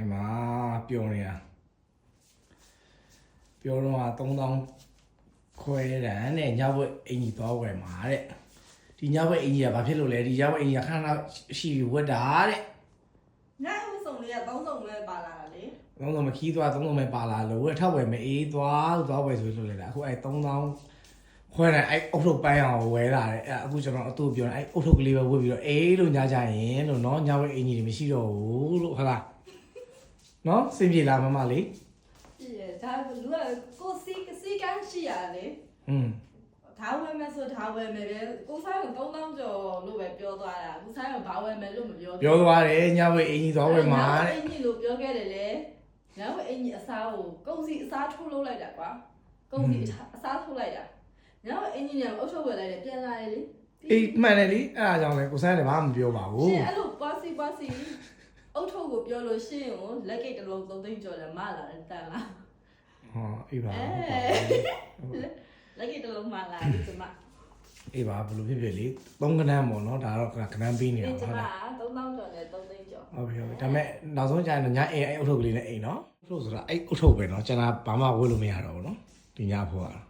ဒီမှာပျော်နေတာပျော်တော့3000ခွဲတန်းနဲ့ညဘက်အင်ကြီးသွားဝယ်မှာတဲ့ဒီညဘက်အင်ကြီးကဘာဖြစ်လို့လဲဒီညဘက်အင်ကြီးကခဏခဏရှိပြီးဝတ်တာတဲ့ညဝတ်စုံလေးကသုံးစုံပဲပါလာတာလေ3000မခီးသွား3000ပဲပါလာလို့ဝယ်ထောက်ဝယ်မအေးသွားသွားဝယ်ဆိုလို့လေအခုအဲ3000ခွဲတန်းအဲအုတ်ထုတ်ပန်းအောင်ဝယ်လာတယ်အဲအခုကျွန်တော်အတူပြောနေအဲအုတ်ထုတ်ကလေးပဲဝတ်ပြီးတော့အေးလို့ညကြရင်လို့နော်ညဘက်အင်ကြီးတွေမရှိတော့ဘူးလို့ဟုတ်လား နော်စင်ပြေလားမမလေးပြည့်ရဒါလူကကိုစီစီကန်းရှိရလေอืมဒါဝယ်မယ်ဆိုဒါဝယ်မယ်ပဲကိုဆိုင်က3000ကျော်လို့ပဲပြောသွားတာကိုဆိုင်ကဘာဝယ်မယ်လို့မပြောပြောသွားတယ်ညဘက်အင်ကြီးသွားဝယ်မှာအတဲ့င်ကြီးလို့ပြောခဲ့တယ်လေညဝယ်အင်ကြီးအစားကိုကုန်းစီအစားထိုးလုပ်လိုက်တာကွာကုန်းစီအစားထိုးလိုက်တာညဝယ်အင်ကြီးနဲ့အုတ်ထုတ်ဝယ်လိုက်တယ်ပြန်လာတယ်လေအေးမှန်တယ်လေအဲ့ဒါကြောင့်လေကိုစန်းလည်းဘာမှမပြောပါဘူးရှင်အဲ့လိုပွားစီပွားစီ အုတ်ထုတ်ကိုပြောလို့ရှင်းကိုလက်ကိတ်တစ်လုံးသုံးသိန်းကျော်တယ်မလာတယ်တန်လားဟောအေးပါအဲဟုတ်ပါဘူးလက်ကိတ်တစ်လုံးမလာဒီကျမအေးပါဘယ်လိုဖြစ်ဖြစ်လေသုံးကနန်းပေါ့နော်ဒါတော့ကနန်းပေးနေတာဒီကျဟုတ်မလား3000ကျော်နဲ့3သိန်းကျော်ဟုတ်ပြီဟုတ်ပြီဒါပေမဲ့နောက်ဆုံးကျရင်တော့ညအိမ်အဲ့အုတ်ထုတ်ကလေးနဲ့အိမ်နော်အုတ်ထုတ်ဆိုတာအဲ့အုတ်ထုတ်ပဲနော်ကျွန်တော်ဘာမှဝယ်လို့မရတော့ဘူးနော်ဒီညဖို့ကတော့